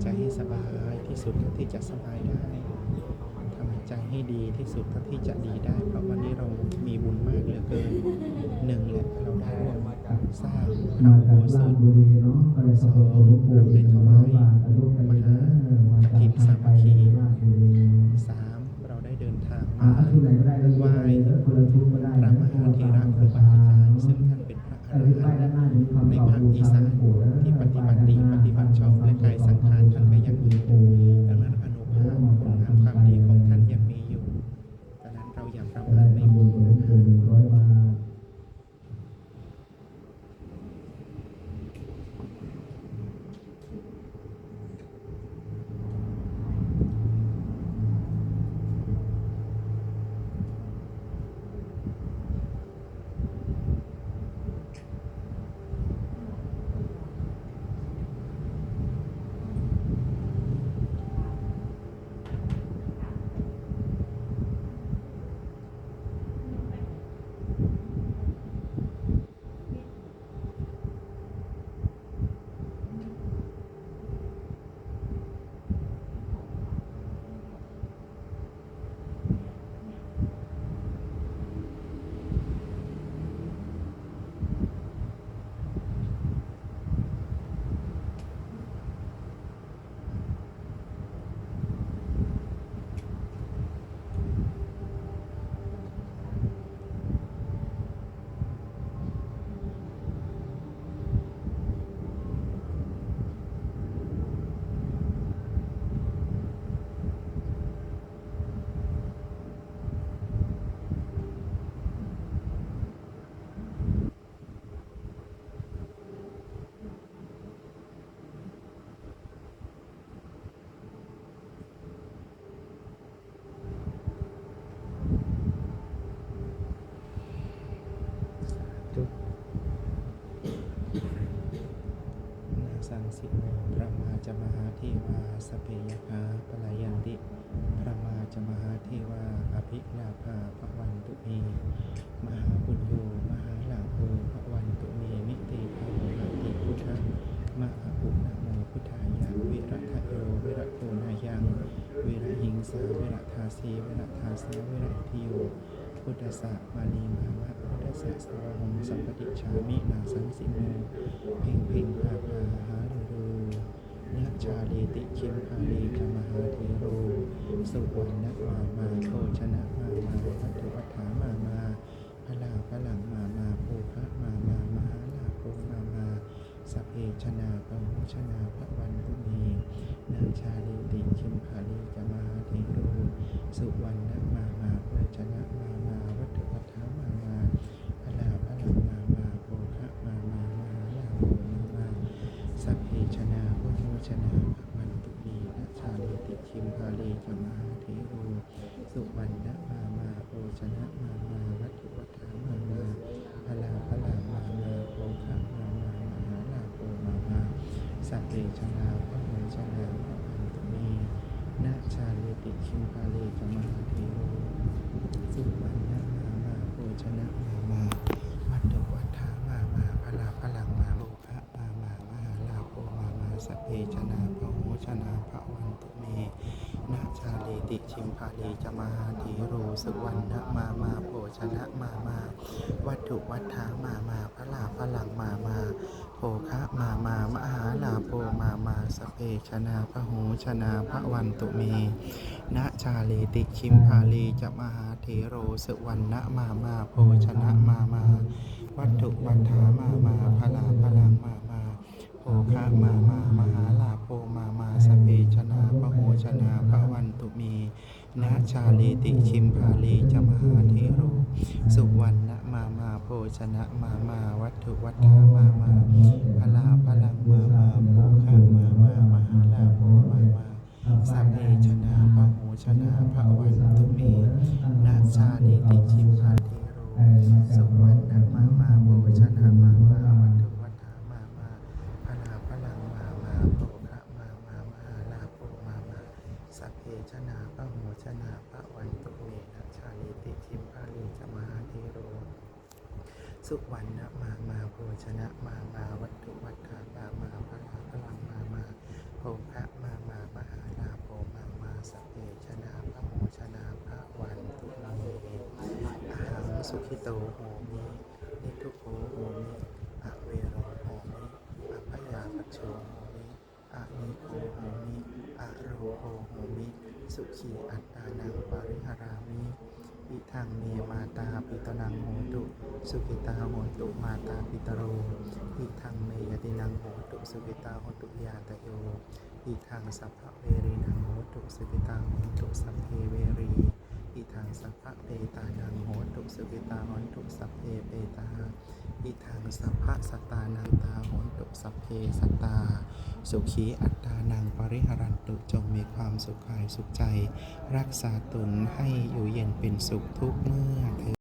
ใจให้สบายที่สุดเท่าที่จะสบายได้ทำใจให้ดีที่สุดเท่าที่จะดีได้ เพราะวันนี้เรามีบุญมากเหลือเกินหนึ่งแหละเราได้ร่วมสร้างพระมาอุโบจากสราชถบุรีเนาะก็เลยขอหลวงปู่ร้อยบาทอนุโมทนามา ซึ่งท่านเป็นพระอรหันต์ในภาคอีสานที่ปฏิบัติดีปฏิบัติชอบและกายสังขารท่านก็ยังมีอยู่ดังนั้นอนุภาพคุณงามความดีของท่านยังมีอยู่ดังนั้นเราอย่าประมา ได้ ทใน ทำบุ บุ ญ ญ หลวงปู่หนึ่งร้อยบาท นาสังสิโมพระมา จมหาเทวาสเพยคาปลายันติพระมาจมหาเทวาอภิลาภาพระวันตุเมมหาบุญโยมหาหลาโภพระวันตุเมนิเตภาโวหะติพุทธมหาอุนะโมพุทธายะวิรัตโยวิรัตโตนายังวิระหิงสาวิรัทาสีวิรัทาสาวิรัติโยพุทธสสะมาลีมามะพุทธสสะสวะหงสัมปติชามินาสังสิโมเพ่งเพ่งพาพาหาเร อยัชาลีติคิมพาลีกมหาเทโรสุวรรณมามาโคชนะมามาวัตถุวัฐามามาพลาพลังมามาภูพระมามามหาลาภูมามาสพเพชนาปะโหชนาพระวันตุเมนาชาลีติคิมพาลีกมหาเทโรสุวรรณมามาโภชนะมามาวัตถุวัฏฐามามาพลาพลังมามาโภคะมามามาลาโภมามาสัพเพชนะพุทโธชนะพระวันตุลีนะชาลิ ติชิมพาลีจมาเทโอสุวรรณมามาโอชนะมามาวัตถุวัฏฐามามาพลาพลามามาโภคะมามา มหาลาโอมามาสัพเพชนาพระเมชนะพระอันตุลีนาชาลิติคิมพาเลจมาเทโอสุวรรณมามาโภชนะมามาวัตถุวัฏฐามามาพลาพลังมาโลภะมามามหาลาโภมามาสพเพชนะพะโหชนะพระวันตุเมนาชาลิ ติชิมพาเลจะมหาเทโรสุวรรณมามาโภชนะมามา วัตถุวัฏฐามามาพระลาพลังมามาโภคะมามามหาลาโภมามาสเพชนะพระโหชนะพระวันตุเมนะชาลีติคิมพาลีจะมหาเถโรสุวรรณมามาโภชนะมามาวัตถุวัฏฐามามาพระลาพลังมามาโภคะมามามหาลาโภมามาสเพชนะพระโหชนะพระ ตุเมีนะชาลีติชิมพาลีจะมหาเถโร สุวรรณมามาโภชนะมามาวัตถุวัฏฐามามาพลาพลังมามาโภคะมามามหาลาโภมามาสัพเพชนะพระโหชนะพระวันตุเมนะชาลีติชิมพาลีโร สุวรรณมามาโภชนะมามาวัตถุวัฏฐามามาพลาพลังมามาโภคะมามา มหาลาโภมามาสัพเพ ชนะพระโหชนะพระวันตุเมนะชาลิติชิมพาลีจะมาเทโร สุวรรณมา มาโภชนะมา มาวัตถุวัฏฐามา มาพระพลังมา มาโภคะมา มามหาลาโภมามาสพเพชนะพระโมชนะพระวันตุเมอาหังสุขิโตโหมินิทุโขโหมิอเวโรโหมิอภยาปโชโหมิอะนิโคโหมิอะโรโหโหมิ สุขีอัตตานังปริหารามิอิทังเมมาตาปิตนังโหตุ สุขิตาโหตุมาตาปิตโรอิทังเมยตินังโหตุ สุขิตาโหตุยาตโยอิทังสัพพะเวรีนังโหตุ สุขิตาโหตุสัพเพเวรีอิทังสัพพะเปตานังโหตุ สุขิตาโหตุสัพเพเปตาอิทังสัพพะสตานังตา สัพเพสัตตา สุขีอัตตานังปริหารันตุจงมีความสุขกายสุขใจ รักษาตนให้อยู่เย็นเป็นสุขทุกเมื่อ